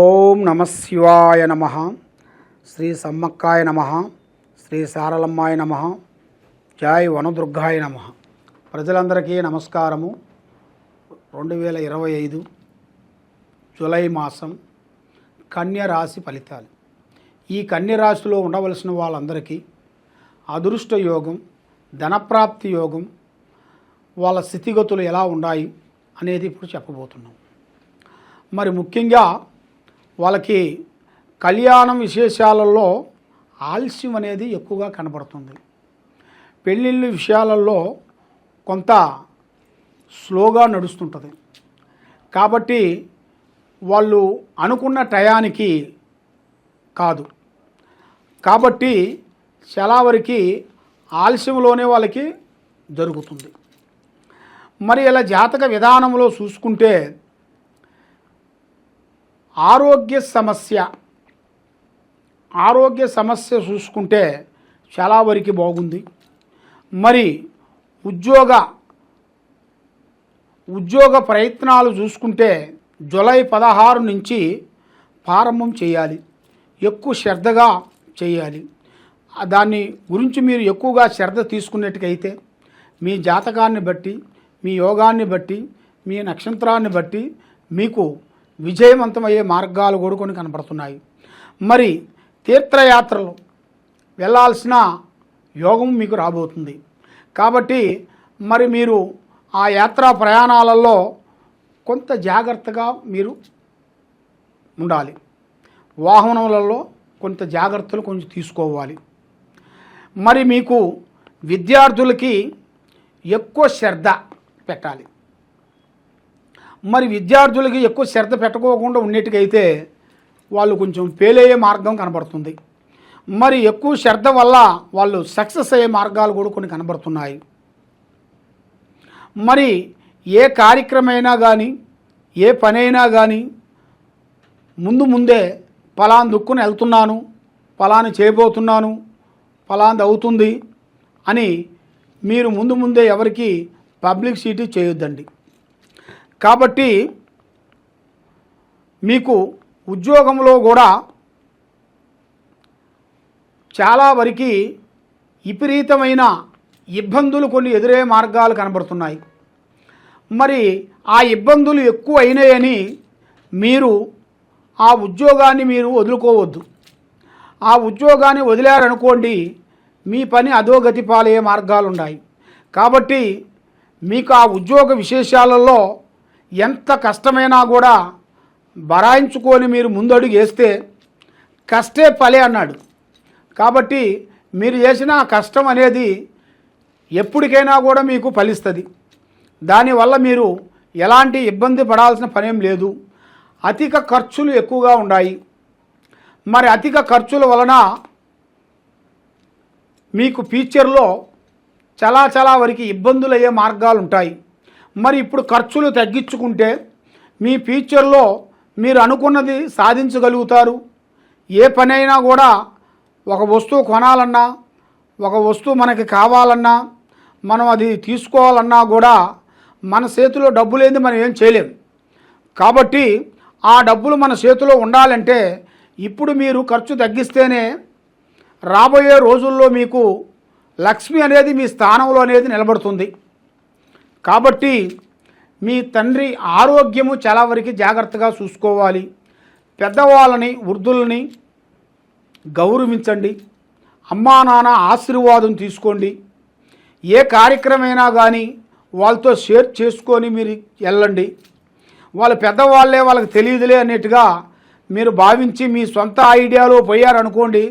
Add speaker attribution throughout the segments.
Speaker 1: ఓం నమ శివాయ నమ. శ్రీ సమ్మక్కాయ నమ. శ్రీ సారలమ్మాయ నమ. జాయ్ వనదుర్గాయ నమ. ప్రజలందరికీ నమస్కారము. రెండు వేల ఇరవై ఐదు జూలై మాసం కన్య రాశి ఫలితాలు. ఈ కన్య రాశిలో ఉండవలసిన వాళ్ళందరికీ అదృష్ట యోగం ధనప్రాప్తి యోగం వాళ్ళ స్థితిగతులు ఎలా ఉన్నాయి అనేది ఇప్పుడు చెప్పబోతున్నాం. మరి ముఖ్యంగా వాళ్ళకి కళ్యాణం విశేషాలలో ఆలస్యం అనేది ఎక్కువగా కనబడుతుంది. పెళ్ళిళ్ళ విషయాలలో కొంత స్లోగా నడుస్తుంటుంది. కాబట్టి వాళ్ళు అనుకున్న టయానికి కాదు. కాబట్టి చాలా వరకు ఆలస్యంలోనే వాళ్ళకి జరుగుతుంది. మరి ఇలా జాతక విధానంలో చూసుకుంటే ఆరోగ్య సమస్య. ఆరోగ్య సమస్య చూసుకుంటే చాలా వరకు బాగుంది. మరి ఉద్యోగ ఉద్యోగ ప్రయత్నాలు చూసుకుంటే జూలై పదహారు నుంచి ప్రారంభం చేయాలి. ఎక్కువ శ్రద్ధగా చేయాలి. దాన్ని గురించి మీరు ఎక్కువగా శ్రద్ధ తీసుకున్నట్టుకైతే మీ జాతకాన్ని బట్టి మీ యోగాన్ని బట్టి మీ నక్షత్రాన్ని బట్టి మీకు విజయవంతమయ్యే మార్గాలు కూడా కొన్ని కనపడుతున్నాయి. మరి తీర్థయాత్రలు వెళ్ళాల్సిన యోగం మీకు రాబోతుంది. కాబట్టి మరి మీరు ఆ యాత్రా ప్రయాణాలలో కొంత జాగ్రత్తగా మీరు ఉండాలి. వాహనములలో కొంత జాగ్రత్తలు కొంచెం తీసుకోవాలి. మరి మీకు విద్యార్థులకి ఎక్కువ శ్రద్ధ పెట్టాలి. మరి విద్యార్థులకి ఎక్కువ శ్రద్ధ పెట్టుకోకుండా ఉండేట్టుకైతే వాళ్ళు కొంచెం ఫెయిల్ అయ్యే మార్గం కనబడుతుంది. మరి ఎక్కువ శ్రద్ధ వల్ల వాళ్ళు సక్సెస్ అయ్యే మార్గాలు కూడా కొన్ని కనబడుతున్నాయి. మరి ఏ కార్యక్రమైనా కానీ ఏ పనైనా కానీ ముందు ముందే ఫలాన్ దుక్కుని వెళ్తున్నాను ఫలాని చేయబోతున్నాను ఫలాంది అవుతుంది అని మీరు ముందు ముందే ఎవరికి పబ్లిక్ సిటీ చేయొద్దండి. కాబట్టి మీకు ఉద్యోగంలో కూడా చాలా వరకు విపరీతమైన ఇబ్బందులు కొన్ని ఎదురయ్యే మార్గాలు కనబడుతున్నాయి. మరి ఆ ఇబ్బందులు ఎక్కువ అయినాయని మీరు ఆ ఉద్యోగాన్ని మీరు వదులుకోవద్దు. ఆ ఉద్యోగాన్ని వదిలారనుకోండి మీ పని అధోగతి పాలయ్యే మార్గాలు ఉన్నాయి కాబట్టి మీకు ఆ ఉద్యోగ విశేషాలలో ఎంత కష్టమైనా కూడా బరాయించుకొని మీరు ముందడుగు వేస్తే కష్టే ఫలే అన్నాడు. కాబట్టి మీరు చేసిన కష్టం అనేది ఎప్పటికైనా కూడా మీకు ఫలిస్తుంది. దానివల్ల మీరు ఎలాంటి ఇబ్బంది పడాల్సిన పనేం లేదు. అధిక ఖర్చులు ఎక్కువగా ఉన్నాయి మరి అధిక ఖర్చుల వలన మీకు ఫ్యూచర్లో చాలా చాలా వరకు ఇబ్బందులు అయ్యే మార్గాలు ఉంటాయి మరి ఇప్పుడు ఖర్చులు తగ్గించుకుంటే మీ ఫ్యూచర్లో మీరు అనుకున్నది సాధించగలుగుతారు. ఏ పనైనా కూడా ఒక వస్తువు కొనాలన్నా ఒక వస్తువు మనకి కావాలన్నా మనం అది తీసుకోవాలన్నా కూడా మన చేతిలో డబ్బు లేని మనం ఏం చేయలేం. కాబట్టి ఆ డబ్బులు మన చేతిలో ఉండాలంటే ఇప్పుడు మీరు ఖర్చు తగ్గిస్తేనే రాబోయే రోజుల్లో మీకు లక్ష్మి అనేది మీ స్థానంలో అనేది నిలబడుతుంది. కాబట్టి మీ తండ్రి ఆరోగ్యము చాలా వరకు జాగ్రత్తగా చూసుకోవాలి. పెద్దవాళ్ళని వృద్ధులని గౌరవించండి. అమ్మా నాన్న ఆశీర్వాదం తీసుకోండి. ఏ కార్యక్రమైనా కానీ వాళ్ళతో షేర్ చేసుకొని మీరు వెళ్ళండి. వాళ్ళ పెద్దవాళ్ళే వాళ్ళకి తెలియదులే అన్నట్టుగా మీరు భావించి మీ సొంత ఐడియాలో పోయారనుకోండి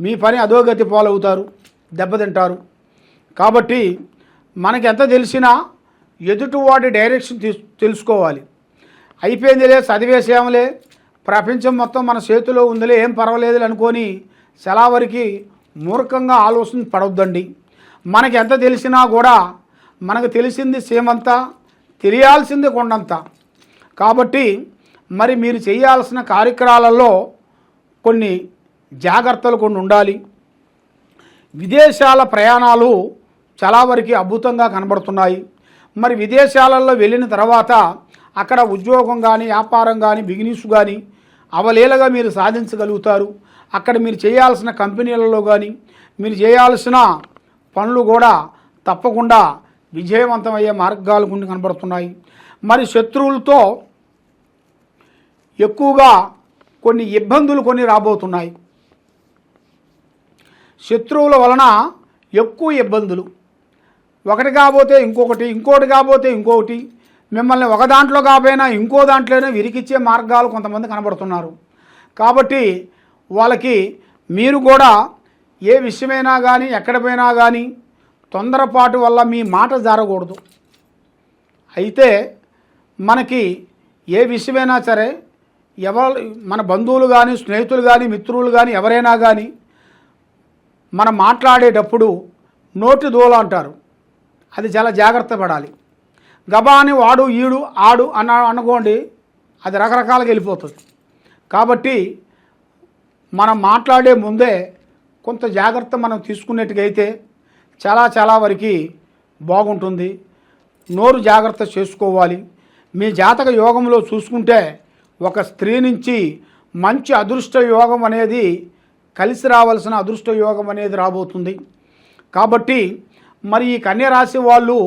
Speaker 1: మీ పని అధోగతి పాలవుతారు దెబ్బతింటారు. కాబట్టి మనకి ఎంత తెలిసినా ఎదుటివాడి డైరెక్షన్ తీసు తెలుసుకోవాలి. అయిపోయిందిలే చదివేసేమలే ప్రపంచం మొత్తం మన చేతిలో ఉందిలే ఏం పర్వాలేదు అనుకొని సెలవరికి మూర్ఖంగా ఆలోచన పడవద్దండి మనకి ఎంత తెలిసినా కూడా మనకు తెలిసింది సేమంత తెలియాల్సింది కొండంత. కాబట్టి మరి మీరు చేయాల్సిన కార్యక్రమాలలో కొన్ని జాగ్రత్తలు కొన్ని ఉండాలి. విదేశాల ప్రయాణాలు చాలా వరకు అద్భుతంగా కనబడుతున్నాయి. మరి విదేశాలలో వెళ్ళిన తర్వాత అక్కడ ఉద్యోగం కానీ వ్యాపారం కానీ బిజినెస్ కానీ అవలీలగా మీరు సాధించగలుగుతారు. అక్కడ మీరు చేయాల్సిన కంపెనీలలో కానీ మీరు చేయాల్సిన పనులు కూడా తప్పకుండా విజయవంతమయ్యే మార్గాలు కొన్ని కనబడుతున్నాయి. మరి శత్రువులతో ఎక్కువగా కొన్ని ఇబ్బందులు కొన్ని రాబోతున్నాయి. శత్రువుల వలన ఎక్కువ ఇబ్బందులు. ఒకటి కాబోతే ఇంకొకటి ఇంకోటి కాబోతే ఇంకొకటి. మిమ్మల్ని ఒక దాంట్లో కాపోయినా ఇంకో దాంట్లోనే విరికిచ్చే మార్గాలు కొంతమంది కనబడుతున్నారు. కాబట్టి వాళ్ళకి మీరు కూడా ఏ విషయమైనా కానీ ఎక్కడ పోయినా కానీ తొందరపాటు వల్ల మీ మాట జరగకూడదు అయితే మనకి ఏ విషయమైనా సరే ఎవరు మన బంధువులు కానీ స్నేహితులు కానీ మిత్రులు కానీ ఎవరైనా కానీ మనం మాట్లాడేటప్పుడు నోటి దూల అంటారు. అది చాలా జాగ్రత్త పడాలి. గబాని వాడు ఈడు ఆడు అన్న అనుకోండి అది రకరకాలుగా వెళ్ళిపోతుంది. కాబట్టి మనం మాట్లాడే ముందే కొంత జాగ్రత్త మనం తీసుకున్నట్టుగైతే చాలా చాలా వరకు బాగుంటుంది. నోరు జాగ్రత్త చేసుకోవాలి. మీ జాతక యోగంలో చూసుకుంటే ఒక స్త్రీ నుంచి మంచి అదృష్ట యోగం అనేది కలిసి రావాల్సిన అదృష్ట యోగం అనేది రాబోతుంది. కాబట్టి మరి ఈ కన్య రాశి వాళ్ళు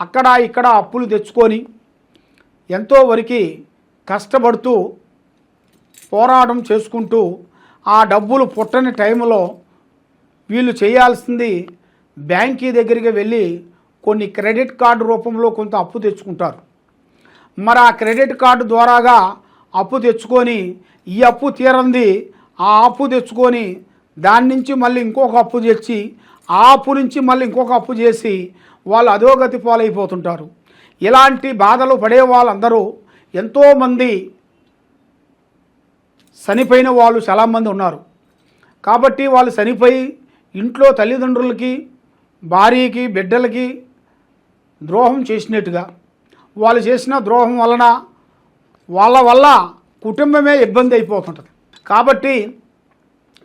Speaker 1: అక్కడ ఇక్కడ అప్పులు తెచ్చుకొని ఎంతో వరకు కష్టపడుతూ పోరాటం చేసుకుంటూ ఆ డబ్బులు పుట్టని టైంలో వీళ్ళు చేయాల్సింది బ్యాంకీ దగ్గరికి వెళ్ళి కొన్ని క్రెడిట్ కార్డు రూపంలో కొంత అప్పు తెచ్చుకుంటారు. మరి ఆ క్రెడిట్ కార్డు ద్వారాగా అప్పు తెచ్చుకొని ఈ అప్పు తీరంది ఆ అప్పు తెచ్చుకొని దాని నుంచి మళ్ళీ ఇంకొక అప్పు తెచ్చి ఆ అప్పు నుంచి మళ్ళీ ఇంకొక అప్పు చేసి వాళ్ళు అధోగతి పాలైపోతుంటారు. ఇలాంటి బాధలు పడే వాళ్ళందరూ ఎంతోమంది చనిపోయిన వాళ్ళు చాలామంది ఉన్నారు. కాబట్టి వాళ్ళు చనిపోయి ఇంట్లో తల్లిదండ్రులకి భార్యకి బిడ్డలకి ద్రోహం చేసినట్టుగా వాళ్ళు చేసిన ద్రోహం వలన వాళ్ళ వల్ల కుటుంబమే ఇబ్బంది అయిపోతుంటుంది. కాబట్టి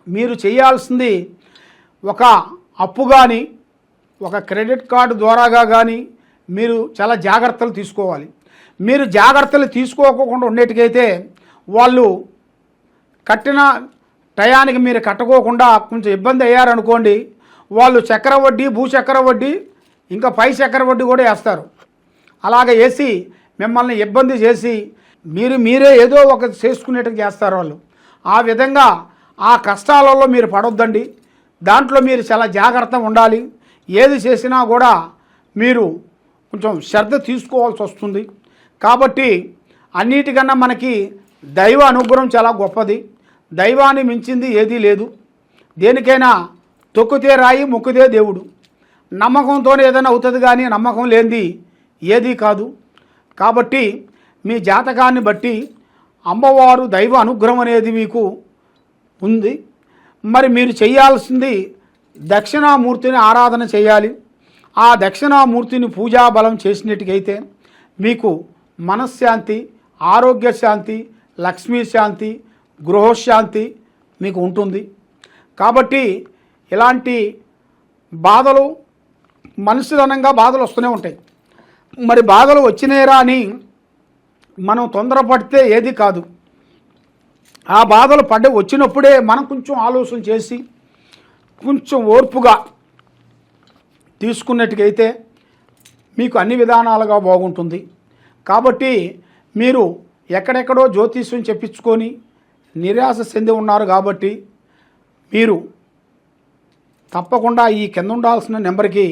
Speaker 1: మీరు చేయాల్సింది ఒక అప్పు కానీ ఒక క్రెడిట్ కార్డు ద్వారాగా కానీ మీరు చాలా జాగ్రత్తలు తీసుకోవాలి. మీరు జాగ్రత్తలు తీసుకోకుండా ఉండేటికైతే వాళ్ళు కట్టిన టయానికి మీరు కట్టుకోకుండా కొంచెం ఇబ్బంది అయ్యారనుకోండి వాళ్ళు చక్ర వడ్డీ భూచక్ర వడ్డీ ఇంకా పై చక్ర వడ్డీ కూడా వేస్తారు. అలాగ వేసి మిమ్మల్ని ఇబ్బంది చేసి మీరు మీరే ఏదో ఒక చేసుకునేట్టు చేస్తారు వాళ్ళు. ఆ విధంగా ఆ కష్టాలలో మీరు పడొద్దండి. దాంట్లో మీరు చాలా జాగ్రత్త ఉండాలి. ఏది చేసినా కూడా మీరు కొంచెం శ్రద్ధ తీసుకోవాల్సి వస్తుంది. కాబట్టి అన్నిటికన్నా మనకి దైవ అనుగ్రహం చాలా గొప్పది. దైవాన్ని మించింది ఏదీ లేదు. దేనికైనా తొక్కుతే రాయి మొక్కుతే దేవుడు. నమ్మకంతోనే ఏదైనా అవుతుంది కానీ నమ్మకం లేనిది ఏదీ కాదు. కాబట్టి మీ జాతకాన్ని బట్టి అమ్మవారు దైవ అనుగ్రహం అనేది మీకు ఉంది. మరి మీరు చేయాల్సింది దక్షిణామూర్తిని ఆరాధన చేయాలి. ఆ దక్షిణామూర్తిని పూజా బలం చేసినట్టుకైతే మీకు మనశ్శాంతి ఆరోగ్య శాంతి లక్ష్మీ శాంతి గృహశాంతి మీకు ఉంటుంది. కాబట్టి ఇలాంటి బాధలు మనుషులనంగా బాధలు వస్తూనే ఉంటాయి. మరి బాధలు వచ్చినాయిరా అని మనం తొందరపడితే ఏది కాదు. ఆ బాధలు పడ్డ వచ్చినప్పుడే మనం కొంచెం ఆలోచన చేసి కొంచెం ఓర్పుగా తీసుకున్నట్టుకైతే మీకు అన్ని విధానాలుగా బాగుంటుంది. కాబట్టి మీరు ఎక్కడెక్కడో జ్యోతిష్యం చెప్పించుకొని నిరాశ చెంది ఉన్నారు కాబట్టి మీరు తప్పకుండా ఈ కింద ఉండాల్సిన నెంబర్కి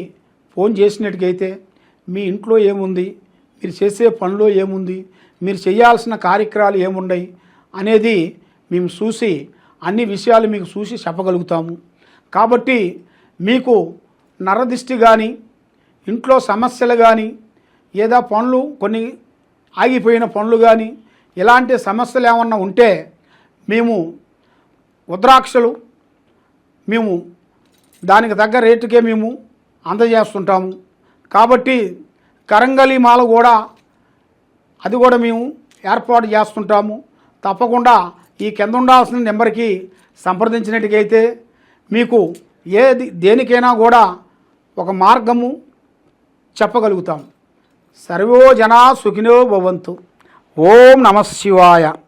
Speaker 1: ఫోన్ చేసినట్టుకైతే మీ ఇంట్లో ఏముంది మీరు చేసే పనిలో ఏముంది మీరు చేయాల్సిన కార్యక్రమాలు ఏముండయి అనేది మేము చూసి అన్ని విషయాలు మీకు చూసి చెప్పగలుగుతాము. కాబట్టి మీకు నరదిష్టి కానీ ఇంట్లో సమస్యలు కానీ ఏదో పనులు కొన్ని ఆగిపోయిన పనులు కానీ ఇలాంటి సమస్యలు ఏమన్నా ఉంటే మేము ఉద్రాక్షలు మేము దానికి తగ్గ రేటుకే మేము అందజేస్తుంటాము. కాబట్టి కరంగలి మాల కూడా అది కూడా మేము ఏర్పాటు చేస్తుంటాము. తప్పకుండా ఈ కింద ఉండాల్సిన నెంబర్కి సంప్రదించినట్టుకైతే మీకు ఏది దేనికైనా కూడా ఒక మార్గము చెప్పగలుగుతాం. సర్వో జనా సుఖినో భవంతు. ఓం నమ శివాయ.